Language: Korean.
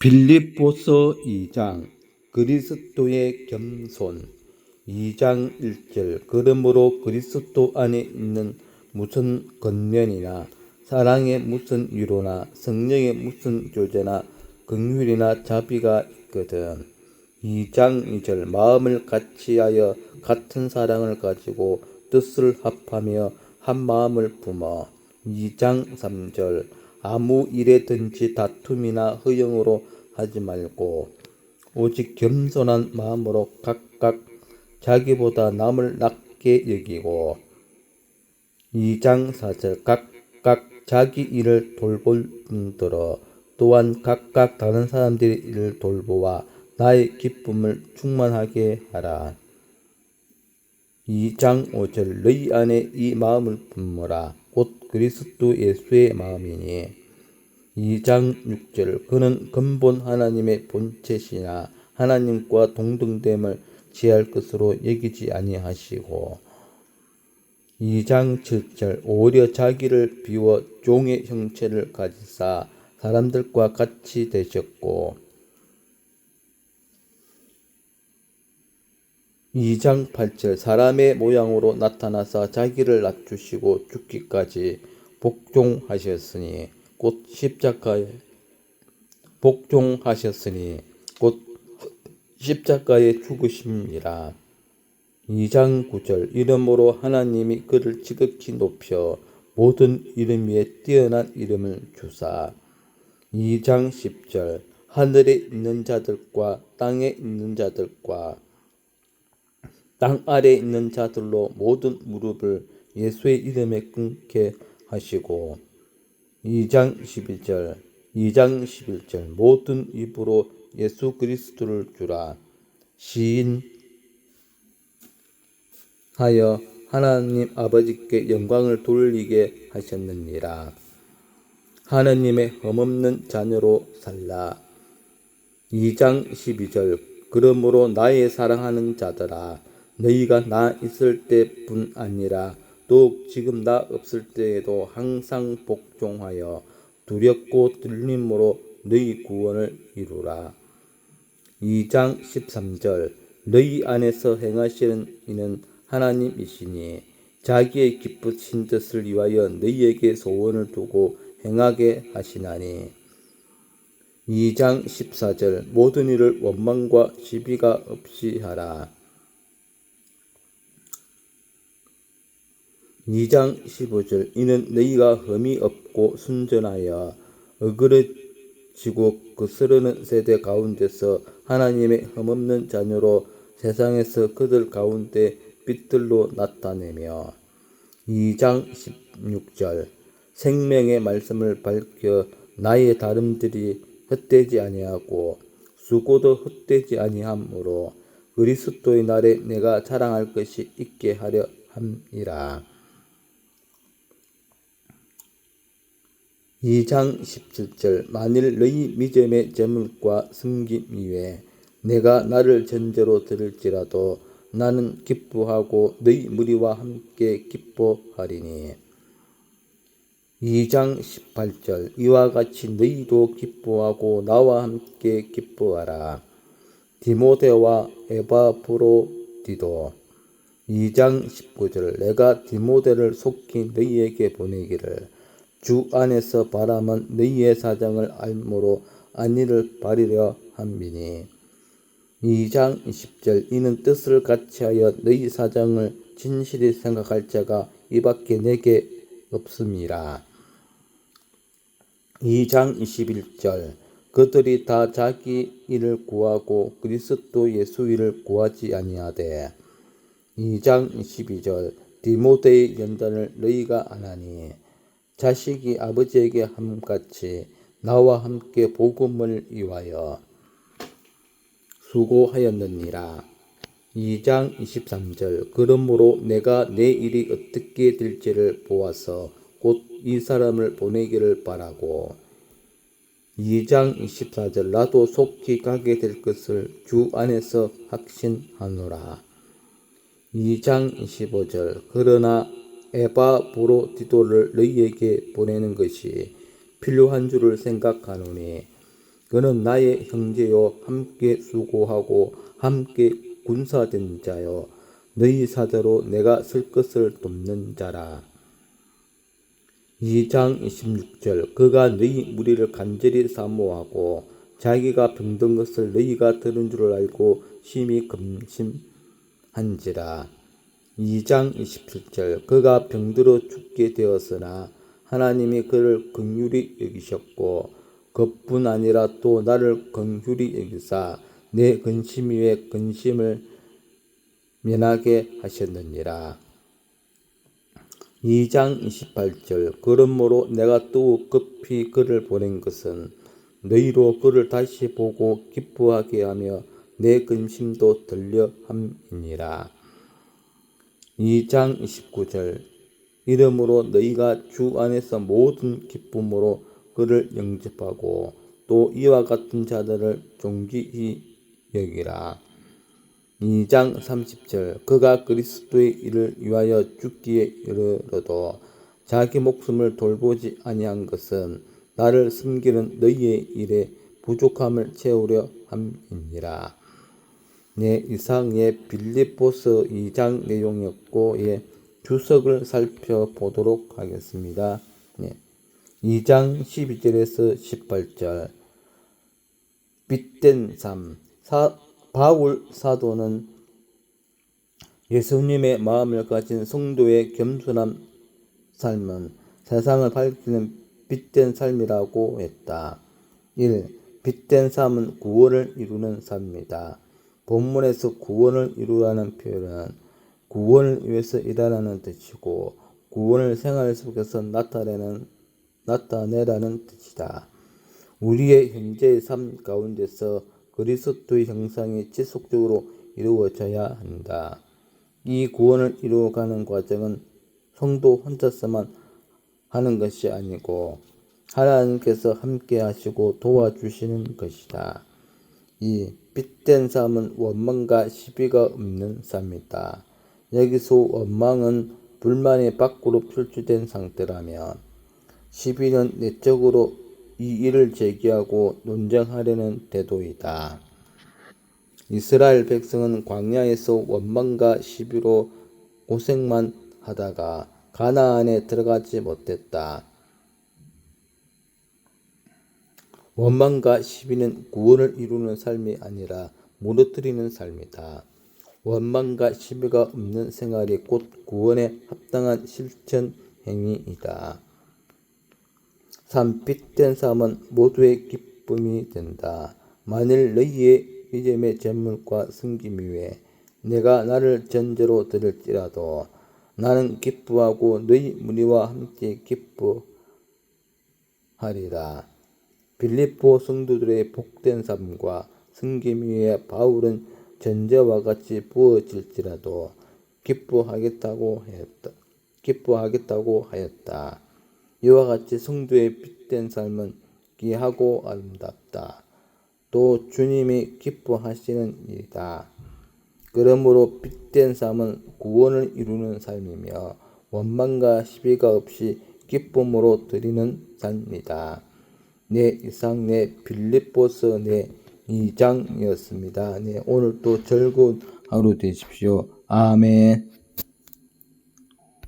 빌립보서 2장 그리스도의 겸손. 2장 1절 그러므로 그리스도 안에 있는 무슨 건면이나 사랑의 무슨 위로나 성령의 무슨 교제나 긍휼이나 자비가 있거든. 2장 2절 마음을 같이하여 같은 사랑을 가지고 뜻을 합하며 한 마음을 품어. 2장 3절 아무 일에든지 다툼이나 허영으로 하지 말고 오직 겸손한 마음으로 각각 자기보다 남을 낮게 여기고 2장 4절 각각 자기 일을 돌볼 분들어 또한 각각 다른 사람들의 일을 돌보아 나의 기쁨을 충만하게 하라. 2장 5절 너희 안에 이 마음을 품어라 곧 그리스도 예수의 마음이니 2장 6절 그는 근본 하나님의 본체시나 하나님과 동등됨을 지할 것으로 여기지 아니하시고 2장 7절 오히려 자기를 비워 종의 형체를 가지사 사람들과 같이 되셨고 2장 8절 사람의 모양으로 나타나사 자기를 낮추시고 죽기까지 복종하셨으니 곧 십자가에 복종하셨으니 곧 십자가에 죽으심이라 2장 9절 이름으로 하나님이 그를 지극히 높여 모든 이름 위에 뛰어난 이름을 주사. 2장 10절 하늘에 있는 자들과 땅에 있는 자들과 땅 아래에 있는 자들로 모든 무릎을 예수의 이름에 끊게 하시고 2장 11절 2장 11절 모든 입으로 예수 그리스도를 주라. 시인 하여 하나님 아버지께 영광을 돌리게 하셨느니라. 하나님의 흠없는 자녀로 살라. 2장 12절 그러므로 나의 사랑하는 자들아 너희가 나 있을 때뿐 아니라 또 지금 나 없을 때에도 항상 복종하여 두렵고 들림으로 너희 구원을 이루라. 2장 13절 너희 안에서 행하시는 이는 하나님이시니 자기의 기쁘신 뜻을 위하여 너희에게 소원을 두고 행하게 하시나니 2장 14절 모든 일을 원망과 시비가 없이 하라. 2장 15절 이는 너희가 흠이 없고 순전하여 어그러지고 거스르는 세대 가운데서 하나님의 흠없는 자녀로 세상에서 그들 가운데 빛들로 나타내며 2장 16절 생명의 말씀을 밝혀 나의 다름들이 헛되지 아니하고 수고도 헛되지 아니하므로 그리스도의 날에 내가 자랑할 것이 있게 하려 함이라. 2장 17절 만일 너희 믿음의 제물과 숨김 이외에 내가 나를 전제로 들을지라도 나는 기뻐하고 너희 무리와 함께 기뻐하리니. 2장 18절 이와 같이 너희도 기뻐하고 나와 함께 기뻐하라. 디모데와 에바브로디도. 2장 19절 내가 디모데를 속히 너희에게 보내기를 주 안에서 바라면 너희의 사정을 알므로 안위를 바리려 함이니. 2장 20절 이는 뜻을 같이하여 너희 사정을 진실히 생각할 자가 이밖에 내게 없음이라. 2장 21절 그들이 다 자기 일을 구하고 그리스도 예수 일을 구하지 아니하되. 2장 22절 디모데의 연단을 너희가 안하니 자식이 아버지에게 함같이 나와 함께 복음을 위하여 수고하였느니라. 2장 23절 그러므로 내가 내 일이 어떻게 될지를 보아서 곧 이 사람을 보내기를 바라고 2장 24절 나도 속히 가게 될 것을 주 안에서 확신하노라. 2장 25절 그러나 에바브로디도를 너희에게 보내는 것이 필요한 줄을 생각하노니 그는 나의 형제요 함께 수고하고 함께 군사된 자요 너희 사대로 내가 쓸 것을 돕는 자라. 2장 26절 그가 너희 무리를 간절히 사모하고 자기가 병든 것을 너희가 들은 줄 알고 심히 금심한지라. 2장 27절 그가 병들어 죽게 되었으나 하나님이 그를 긍휼히 여기셨고 그뿐 아니라 또 나를 긍휼히 여기사 내 근심 위에 근심을 면하게 하셨느니라. 2장 28절 그러므로 내가 또 급히 그를 보낸 것은 너희로 그를 다시 보고 기뻐하게 하며 내 근심도 들려 함이니라. 2장 29절 이러므로 너희가 주 안에서 모든 기쁨으로 그를 영접하고 또 이와 같은 자들을 존귀히 여기라. 2장 30절 그가 그리스도의 일을 위하여 죽기에 이르러도 자기 목숨을 돌보지 아니한 것은 나를 숨기는 너희의 일에 부족함을 채우려 함이니라. 네, 이상의 빌립보서 2장 내용이었고 예, 주석을 살펴보도록 하겠습니다. 네. 2장 12절에서 18절 빛된 삶 사, 바울 사도는 예수님의 마음을 가진 성도의 겸손한 삶은 세상을 밝히는 빛된 삶이라고 했다. 1. 빛된 삶은 구원을 이루는 삶이다. 본문에서 구원을 이루라는 표현은 구원을 위해서 일하라는 뜻이고 구원을 생활 속에서 나타내는 나타내라는 뜻이다. 우리의 현재의 삶 가운데서 그리스도의 형상이 지속적으로 이루어져야 한다. 이 구원을 이루어가는 과정은 성도 혼자서만 하는 것이 아니고 하나님께서 함께 하시고 도와주시는 것이다. 이 빛된 삶은 원망과 시비가 없는 삶이다. 여기서 원망은 불만이 밖으로 표출된 상태라면 시비는 내적으로 이 일을 제기하고 논쟁하려는 태도이다. 이스라엘 백성은 광야에서 원망과 시비로 고생만 하다가 가나안에 들어가지 못했다. 원망과 시비는 구원을 이루는 삶이 아니라 무너뜨리는 삶이다. 원망과 시비가 없는 생활이 곧 구원에 합당한 실천 행위이다. 산빛된 삶은 모두의 기쁨이 된다. 만일 너희의 믿음의 재물과 승김 위에 내가 나를 전제로 들을지라도 나는 기뻐하고 너희 무리와 함께 기뻐하리라. 빌립보 성도들의 복된 삶과 승김 위에 바울은 전제와 같이 부어질지라도 기뻐하겠다고 하였다. 기뻐하겠다고 하였다. 이와 같이 성도의 빛된 삶은 귀하고 아름답다. 또 주님이 기뻐하시는 일이다. 그러므로 빛된 삶은 구원을 이루는 삶이며 원망과 시비가 없이 기쁨으로 드리는 삶이다. 네, 이상 내 빌립보서 내 2장이었습니다. 네, 오늘도 즐거운 하루 되십시오. 아멘.